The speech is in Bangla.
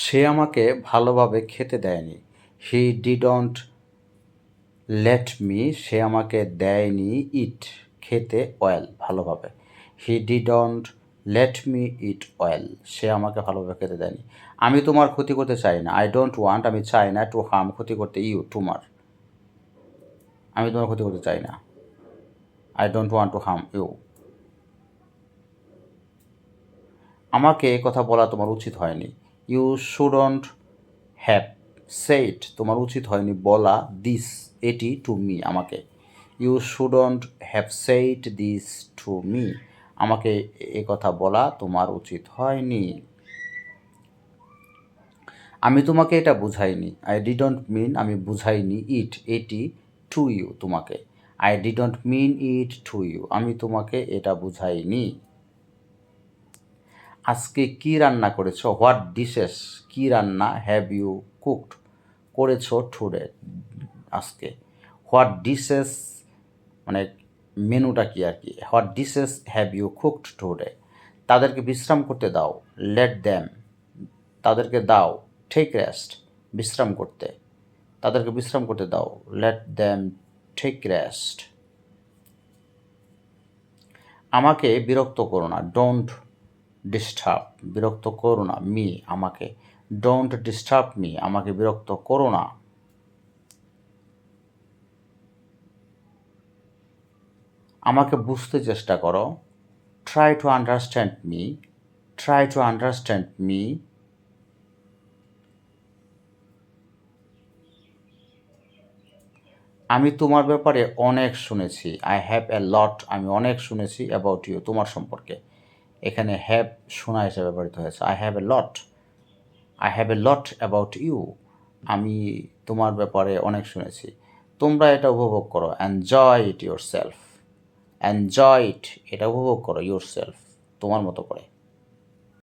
সে আমাকে ভালোভাবে খেতে দেয়নি। হি ডিডন্ট লেট মি সে আমাকে দেয়নি ইট খেতে অয়েল ভালোভাবে। He didn't let me eat well সে আমাকে ভালোভাবে খেতে দেয়নি। আমি তোমার ক্ষতি করতে চাই না। আই ডোন্ট ওয়ান্ট আমি চাই না টু হার্ম ক্ষতি করতে ইউ তোমার। আমি তোমার ক্ষতি করতে চাই না। I don't want to harm you আমাকে কথা বলা তোমার উচিত হয়নি। ইউ শুডন্ট হ্যাভ সেইট তোমার উচিত হয়নি বলা দিস এটি টু মি আমাকে। You shouldn't have said this to me আমাকে এ কথা বলা তোমার উচিত হয়নি। আমি তোমাকে এটা বুঝাইনি। আই ডিডন্ট মিন আমি বুঝাইনি ইট এটি টু ইউ তোমাকে। I didn't mean it to you আমি তোমাকে এটা বুঝাইনি। আজকে কি রান্না করেছ? হোয়াট ডিশেস কি রান্না হ্যাভ ইউ কুকড করেছ টুডে আজকে? হোয়াট ডিশেস মানে মেনুটা কি আর কি? What dishes have you cooked today তাদেরকে বিশ্রাম করতে দাও। লেট দ্যাম তাদেরকে দাও। টেক রেস্ট বিশ্রাম করতে। তাদেরকে বিশ্রাম করতে দাও। লেট দ্যাম টেক রেস্ট আমাকে বিরক্ত করো না। ডোন্ট ডিস্টার্ব বিরক্ত করো না মি আমাকে। ডোন্ট ডিস্টার্ব মি আমাকে বিরক্ত করো না। আমাকে বুঝতে চেষ্টা করো। Try to understand me try to understand me আমি তোমার ব্যাপারে অনেক শুনেছি। আই হ্যাভ এ লট আমি অনেক শুনেছি অ্যাবাউট ইউ তোমার সম্পর্কে। এখানে হ্যাভ শোনা হিসেবে ব্যবহৃত হয়েছে। I have a lot I have a lot about you আমি তোমার ব্যাপারে অনেক শুনেছি। তোমরা এটা উপভোগ করো। Enjoy it yourself enjoy it এটা উপভোগ করো ইউর সেলফ তোমার মতো করে।